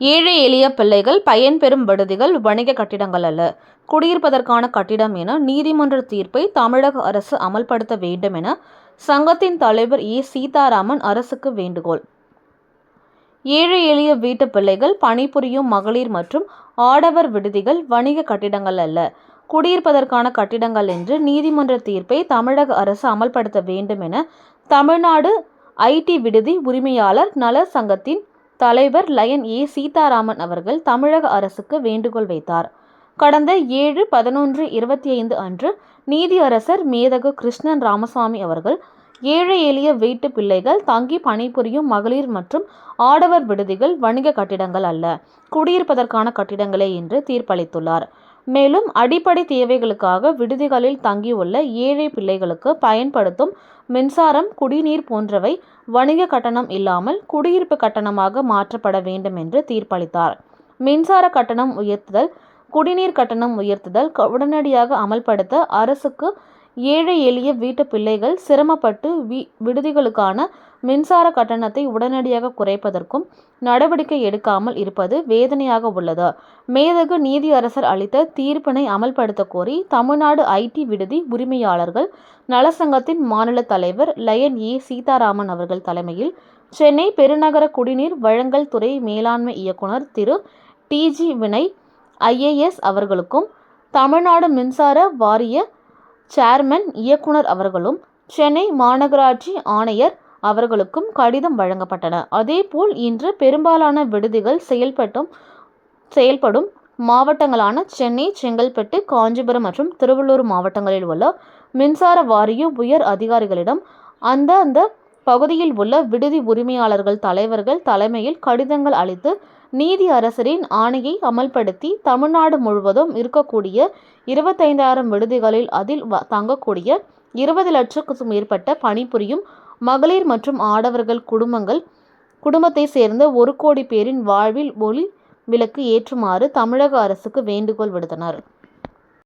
ஏழை எளிய பிள்ளைகள் பயன்பெறும் விடுதிகள் வணிக கட்டிடங்கள் அல்ல. குடியிருப்பதற்கான கட்டிடம் என நீதிமன்ற தீர்ப்பை தமிழக அரசு அமல்படுத்த வேண்டும் என சங்கத்தின் தலைவர் ஏ. சீதாராமன் அரசுக்கு வேண்டுகோள். ஏழை எளிய வீட்டு பிள்ளைகள் பணிபுரியும் மகளிர் மற்றும் ஆடவர் விடுதிகள் வணிக கட்டிடங்கள் அல்ல. குடியிருப்பதற்கான கட்டிடங்கள் என்று நீதிமன்ற தீர்ப்பை தமிழக அரசு அமல்படுத்த வேண்டும் என தமிழ்நாடு ஐடி விடுதி உரிமையாளர் நல சங்கத்தின் தலைவர் லயன் ஏ சீதாராமன் அவர்கள் தமிழக அரசுக்கு வேண்டுகோள் வைத்தார். கடந்த ஏழு பதினொன்று இருபத்தி ஐந்து அன்று நீதியரசர் மேதகு கிருஷ்ணன் ராமசாமி அவர்கள் ஏழை எளிய வீட்டு பிள்ளைகள் தங்கி பணிபுரியும் மகளிர் மற்றும் ஆடவர் விடுதிகள் வணிக கட்டிடங்கள் அல்ல குடியிருப்பதற்கான கட்டிடங்களே என்று தீர்ப்பளித்துள்ளார். மேலும் அடிப்படை தேவைகளுக்காக விடுதிகளில் தங்கியுள்ள ஏழை பிள்ளைகளுக்கு பயன்படுத்தும் மின்சாரம் குடிநீர் போன்றவை வணிக கட்டணம் இல்லாமல் குடியிருப்பு கட்டணமாக மாற்றப்பட வேண்டும் என்று தீர்ப்பளித்தார். மின்சார கட்டணம் உயர்த்துதல் குடிநீர் கட்டணம் உயர்த்துதல் உடனடியாக அமல்படுத்த அரசுக்கு ஏழை எளிய வீட்டு பிள்ளைகள் சிரமப்பட்டு வி விடுதிகளுக்கான மின்சார கட்டணத்தை உடனடியாக குறைப்பதற்கும் நடவடிக்கை எடுக்காமல் இருப்பது வேதனையாக உள்ளது. மேதகு நீதியரசர் அளித்த தீர்ப்பினை அமல்படுத்த கோரி தமிழ்நாடு ஐடி விடுதி உரிமையாளர்கள் நலசங்கத்தின் மாநில தலைவர் லயன் ஏ சீதாராமன் அவர்கள் தலைமையில் சென்னை பெருநகர குடிநீர் வழங்கல் துறை மேலாண்மை இயக்குனர் திரு டிஜி வினய் ஐஏஎஸ் அவர்களுக்கும் தமிழ்நாடு மின்சார வாரிய சேர்மன் இயக்குனர் அவர்களும் சென்னை மாநகராட்சி ஆணையர் அவர்களுக்கும் கடிதம் வழங்கப்பட்டன. அதேபோல் இன்று பெரும்பாலான விடுதிகள் செயல்பட்டும் செயல்படும் மாவட்டங்களான சென்னை செங்கல்பட்டு காஞ்சிபுரம் மற்றும் திருவள்ளூர் மாவட்டங்களில் உள்ள மின்சார வாரிய உயர் அதிகாரிகளிடம் அந்த அந்த பகுதியில் உள்ள விடுதி உரிமையாளர்கள் தலைவர்கள் தலைமையில் கடிதங்கள் அளித்து நீதி அரசரின் ஆணையை அமல்படுத்தி தமிழ்நாடு முழுவதும் இருக்கக்கூடிய இருபத்தைந்தாயிரம் விடுதிகளில் அதில் தங்கக்கூடிய இருபது லட்சத்துக்கும் மேற்பட்ட பணிபுரியும் மகளிர் மற்றும் ஆடவர்கள் குடும்பங்கள் குடும்பத்தை சேர்ந்த ஒரு கோடி பேரின் வாழ்வில் ஒளி விளக்கு ஏற்றுமாறு தமிழக அரசுக்கு வேண்டுகோள் விடுத்தனர்.